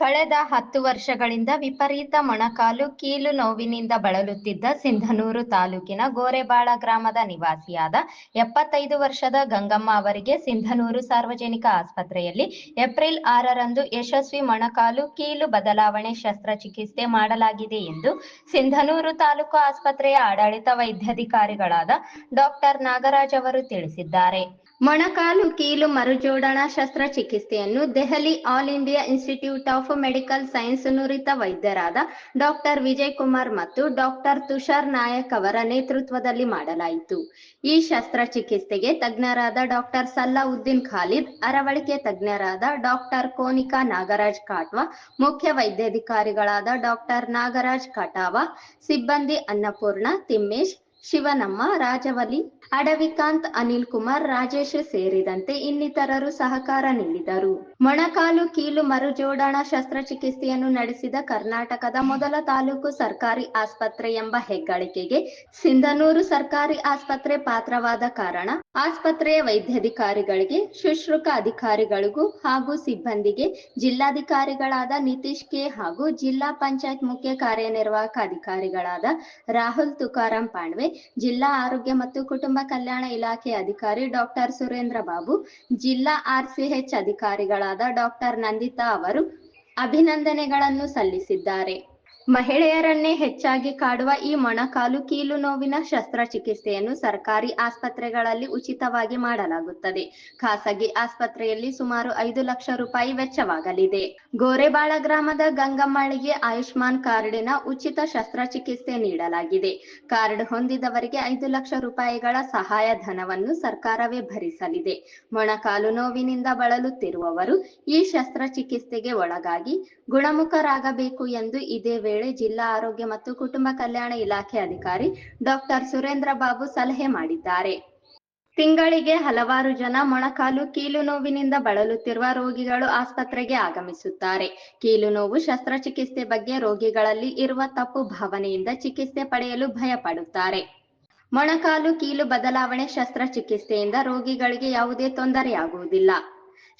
ಕಳೆದ ಹತ್ತು ವರ್ಷಗಳಿಂದ ವಿಪರೀತ ಮೊಣಕಾಲು, ಕೀಲು ನೋವಿನಿಂದ ಬಳಲುತ್ತಿದ್ದ ಸಿಂಧನೂರು ತಾಲೂಕಿನ ಗೋರೆಬಾಳ ಗ್ರಾಮದ ನಿವಾಸಿಯಾದ ಎಪ್ಪತ್ತೈದು ವರ್ಷದ ಗಂಗಮ್ಮ ಅವರಿಗೆ ಸಿಂಧನೂರು ಸಾರ್ವಜನಿಕ ಆಸ್ಪತ್ರೆಯಲ್ಲಿ ಏಪ್ರಿಲ್ ಆರರಂದು ಯಶಸ್ವಿ ಮೊಣಕಾಲು, ಕೀಲು ಬದಲಾವಣೆ ಶಸ್ತ್ರಚಿಕಿತ್ಸೆ ಮಾಡಲಾಗಿದೆ ಎಂದು ಸಿಂಧನೂರು ತಾಲೂಕು ಆಸ್ಪತ್ರೆಯ ಆಡಳಿತ ವೈದ್ಯಾಧಿಕಾರಿಗಳಾದ ಡಾಕ್ಟರ್ ನಾಗರಾಜ್ ಅವರು ತಿಳಿಸಿದ್ದಾರೆ. ಮೊಣಕಾಲು, ಕೀಲು ಮರುಜೋಡಣಾ ಶಸ್ತ್ರಚಿಕಿತ್ಸೆಯನ್ನು Delhi all India institute of medical science ನುರಿತ ವೈದ್ಯರಾದ ಡಾಕ್ಟರ್ ವಿಜಯ್ ಕುಮಾರ್ ಮತ್ತು ಡಾಕ್ಟರ್ ತುಷಾರ್ ನಾಯಕ್ ಅವರ ನೇತೃತ್ವದಲ್ಲಿ ಮಾಡಲಾಯಿತು. ಈ ಶಸ್ತ್ರಚಿಕಿತ್ಸೆಗೆ ತಜ್ಞರಾದ ಡಾಕ್ಟರ್ ಸಲ್ಲಾವುದ್ದೀನ್ ಖಾಲಿದ್, ಅರವಳಿಕೆ ತಜ್ಞರಾದ ಡಾಕ್ಟರ್ ಕೋನಿಕಾ ನಾಗರಾಜ್ ಕಾಟ್ವಾ, ಮುಖ್ಯ ವೈದ್ಯಾಧಿಕಾರಿಗಳಾದ ಡಾಕ್ಟರ್ ನಾಗರಾಜ್ ಕಟಾವ, ಸಿಬ್ಬಂದಿ ಅನ್ನಪೂರ್ಣ ತಿಮ್ಮೇಶ್ ಶಿವನಮ್ಮ, ರಾಜವಲಿ, ಅಡವಿಕಾಂತ್ ಅನಿಲ್ ಕುಮಾರ್ ರಾಜೇಶ್ ಸೇರಿದಂತೆ ಇನ್ನಿತರರು ಸಹಕಾರ ನೀಡಿದರು. ಮೊಣಕಾಲು, ಕೀಲು, ಮರುಜೋಡಣಾ ಶಸ್ತ್ರಚಿಕಿತ್ಸೆಯನ್ನು ನಡೆಸಿದ ಕರ್ನಾಟಕದ ಮೊದಲ ತಾಲೂಕು ಸರ್ಕಾರಿ ಆಸ್ಪತ್ರೆ ಎಂಬ ಹೆಗ್ಗಳಿಕೆಗೆ ಸಿಂಧನೂರು ಸರ್ಕಾರಿ ಆಸ್ಪತ್ರೆ ಪಾತ್ರವಾದ ಕಾರಣ ಆಸ್ಪತ್ರೆಯ ವೈದ್ಯಾಧಿಕಾರಿಗಳಿಗೆ ಶುಶ್ರೂಕ ಅಧಿಕಾರಿಗಳಿಗೂ ಹಾಗೂ ಸಿಬ್ಬಂದಿಗೆ ಜಿಲ್ಲಾಧಿಕಾರಿಗಳಾದ ನಿತೀಶ್ ಕೆ ಹಾಗೂ ಜಿಲ್ಲಾ ಪಂಚಾಯತ್ ಮುಖ್ಯ ಕಾರ್ಯನಿರ್ವಾಹಕ ಅಧಿಕಾರಿಗಳಾದ ರಾಹುಲ್ ತುಕಾರಾಂ ಪಾಂಡ್ವೆ ಜಿಲ್ಲಾ ಆರೋಗ್ಯ ಮತ್ತು ಕುಟುಂಬ ಕಲ್ಯಾಣ ಇಲಾಖೆ ಅಧಿಕಾರಿ ಡಾಕ್ಟರ್ ಸುರೇಂದ್ರ ಬಾಬು, ಜಿಲ್ಲಾ ಆರ್ಸಿಎಚ್ ಅಧಿಕಾರಿಗಳಾದ ಡಾಕ್ಟರ್ ನಂದಿತಾ ಅವರು ಅಭಿನಂದನೆಗಳನ್ನು ಸಲ್ಲಿಸಿದ್ದಾರೆ. ಮಹಿಳೆಯರನ್ನೇ ಹೆಚ್ಚಾಗಿ ಕಾಡುವ ಈ ಮೊಣಕಾಲು ಕೀಲು ನೋವಿನ ಶಸ್ತ್ರಚಿಕಿತ್ಸೆಯನ್ನು ಸರ್ಕಾರಿ ಆಸ್ಪತ್ರೆಗಳಲ್ಲಿ ಉಚಿತವಾಗಿ ಮಾಡಲಾಗುತ್ತದೆ. ಖಾಸಗಿ ಆಸ್ಪತ್ರೆಯಲ್ಲಿ ಸುಮಾರು ಐದು ಲಕ್ಷ ರೂಪಾಯಿ ವೆಚ್ಚವಾಗಲಿದೆ. ಗೋರೆಬಾಳ ಗ್ರಾಮದ ಗಂಗಮ್ಮಳಿಗೆ ಆಯುಷ್ಮಾನ್ ಕಾರ್ಡಿನ ಉಚಿತ ಶಸ್ತ್ರಚಿಕಿತ್ಸೆ ನೀಡಲಾಗಿದೆ. ಕಾರ್ಡ್ ಹೊಂದಿದವರಿಗೆ ಐದು ಲಕ್ಷ ರೂಪಾಯಿಗಳ ಸಹಾಯ ಧನವನ್ನು ಸರ್ಕಾರವೇ ಭರಿಸಲಿದೆ. ಮೊಣಕಾಲು ನೋವಿನಿಂದ ಬಳಲುತ್ತಿರುವವರು ಈ ಶಸ್ತ್ರಚಿಕಿತ್ಸೆಗೆ ಒಳಗಾಗಿ ಗುಣಮುಖರಾಗಬೇಕು ಎಂದು ಇದೇ ವೇಳೆ ಜಿಲ್ಲಾ ಆರೋಗ್ಯ ಮತ್ತು ಕುಟುಂಬ ಕಲ್ಯಾಣ ಇಲಾಖೆ ಅಧಿಕಾರಿ ಡಾಕ್ಟರ್ ಸುರೇಂದ್ರ ಬಾಬು ಸಲಹೆ ಮಾಡಿದ್ದಾರೆ. ತಿಂಗಳಿಗೆ ಹಲವಾರು ಜನ ಮೊಣಕಾಲು ಕೀಲು ನೋವಿನಿಂದ ಬಳಲುತ್ತಿರುವ ರೋಗಿಗಳು ಆಸ್ಪತ್ರೆಗೆ ಆಗಮಿಸುತ್ತಾರೆ. ಕೀಲು ನೋವು ಶಸ್ತ್ರಚಿಕಿತ್ಸೆ ಬಗ್ಗೆ ರೋಗಿಗಳಲ್ಲಿ ಇರುವ ತಪ್ಪು ಭಾವನೆಯಿಂದ ಚಿಕಿತ್ಸೆ ಪಡೆಯಲು ಭಯಪಡುತ್ತಾರೆ. ಮೊಣಕಾಲು ಕೀಲು ಬದಲಾವಣೆ ಶಸ್ತ್ರಚಿಕಿತ್ಸೆಯಿಂದ ರೋಗಿಗಳಿಗೆ ಯಾವುದೇ ತೊಂದರೆಯಾಗುವುದಿಲ್ಲ.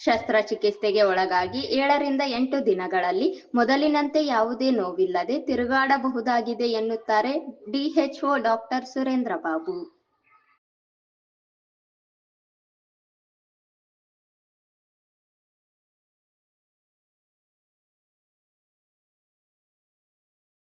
ಶಸ್ತ್ರಚಿಕಿತ್ಸೆಗೆ ಒಳಗಾಗಿ ಏಳರಿಂದ ಎಂಟು ದಿನಗಳಲ್ಲಿ ಮೊದಲಿನಂತೆ ಯಾವುದೇ ನೋವಿಲ್ಲದೆ ತಿರುಗಾಡಬಹುದಾಗಿದೆ ಎನ್ನುತ್ತಾರೆ ಡಿಎಚ್ಒ ಡಾಕ್ಟರ್ ಸುರೇಂದ್ರ ಬಾಬು.